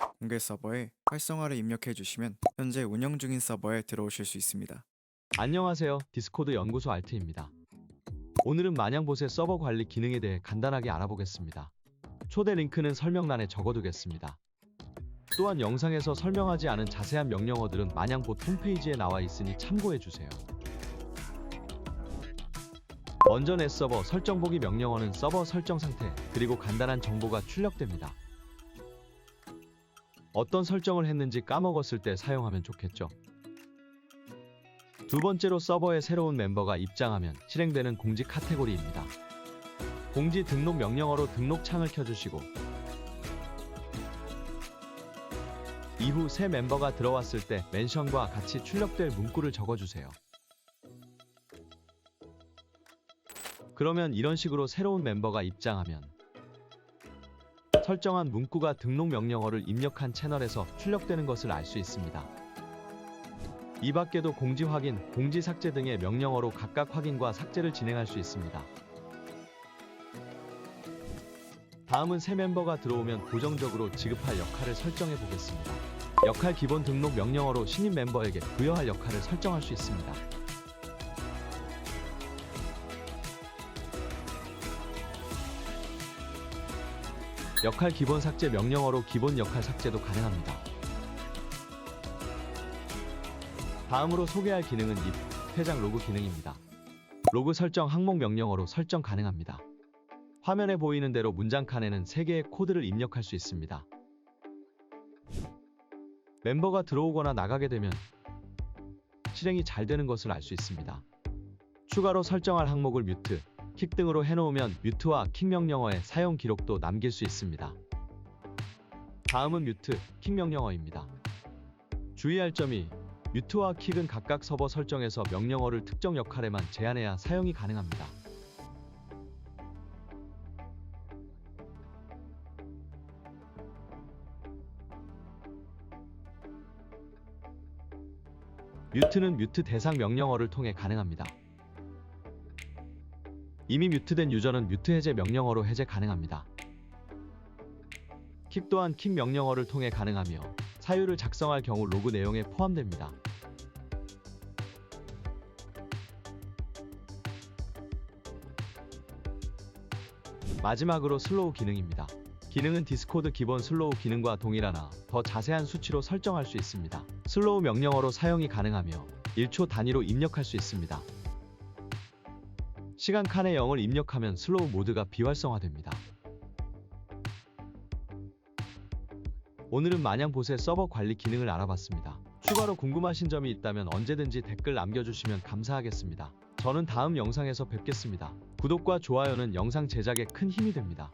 공개 서버에 활성화를 입력해 주시면 현재 운영 중인 서버에 들어오실 수 있습니다. 안녕하세요. 디스코드 연구소 알트입니다. 오늘은 마냥봇의 서버 관리 기능에 대해 간단하게 알아보겠습니다. 초대 링크는 설명란에 적어두겠습니다. 또한 영상에서 설명하지 않은 자세한 명령어들은 마냥봇 홈페이지에 나와 있으니 참고해 주세요. 먼저 넷 서버 설정 보기 명령어는 서버 설정 상태 그리고 간단한 정보가 출력됩니다. 어떤 설정을 했는지 까먹었을 때 사용하면 좋겠죠. 두 번째로 서버에 새로운 멤버가 입장하면 실행되는 공지 카테고리입니다. 공지 등록 명령어로 등록 창을 켜주시고 이후 새 멤버가 들어왔을 때 멘션과 같이 출력될 문구를 적어주세요. 그러면 이런 식으로 새로운 멤버가 입장하면 설정한 문구가 등록 명령어를 입력한 채널에서 출력되는 것을 알 수 있습니다. 이 밖에도 공지 확인, 공지 삭제 등의 명령어로 각각 확인과 삭제를 진행할 수 있습니다. 다음은 새 멤버가 들어오면 고정적으로 지급할 역할을 설정해 보겠습니다. 역할 기본 등록 명령어로 신입 멤버에게 부여할 역할을 설정할 수 있습니다. 역할 기본 삭제 명령어로 기본 역할 삭제도 가능합니다. 다음으로 소개할 기능은 if 퇴장 로그 기능입니다. 로그 설정 항목 명령어로 설정 가능합니다. 화면에 보이는 대로 문장 칸에는 3개의 코드를 입력할 수 있습니다. 멤버가 들어오거나 나가게 되면 실행이 잘 되는 것을 알 수 있습니다. 추가로 설정할 항목을 뮤트, 킥 등으로 해놓으면 뮤트와 킥 명령어의 사용 기록도 남길 수 있습니다. 다음은 뮤트, 킥 명령어입니다. 주의할 점이 뮤트와 킥은 각각 서버 설정에서 명령어를 특정 역할에만 제한해야 사용이 가능합니다. 뮤트는 뮤트 대상 명령어를 통해 가능합니다. 이미 뮤트된 유저는 뮤트 해제 명령어로 해제 가능합니다. 킥 또한 킥 명령어를 통해 가능하며 사유를 작성할 경우 로그 내용에 포함됩니다. 마지막으로 슬로우 기능입니다. 기능은 디스코드 기본 슬로우 기능과 동일하나 더 자세한 수치로 설정할 수 있습니다. 슬로우 명령어로 사용이 가능하며 1초 단위로 입력할 수 있습니다. 시간 칸에 0을 입력하면 슬로우 모드가 비활성화됩니다. 오늘은 마냥봇의 서버 관리 기능을 알아봤습니다. 추가로 궁금하신 점이 있다면 언제든지 댓글 남겨주시면 감사하겠습니다. 저는 다음 영상에서 뵙겠습니다. 구독과 좋아요는 영상 제작에 큰 힘이 됩니다.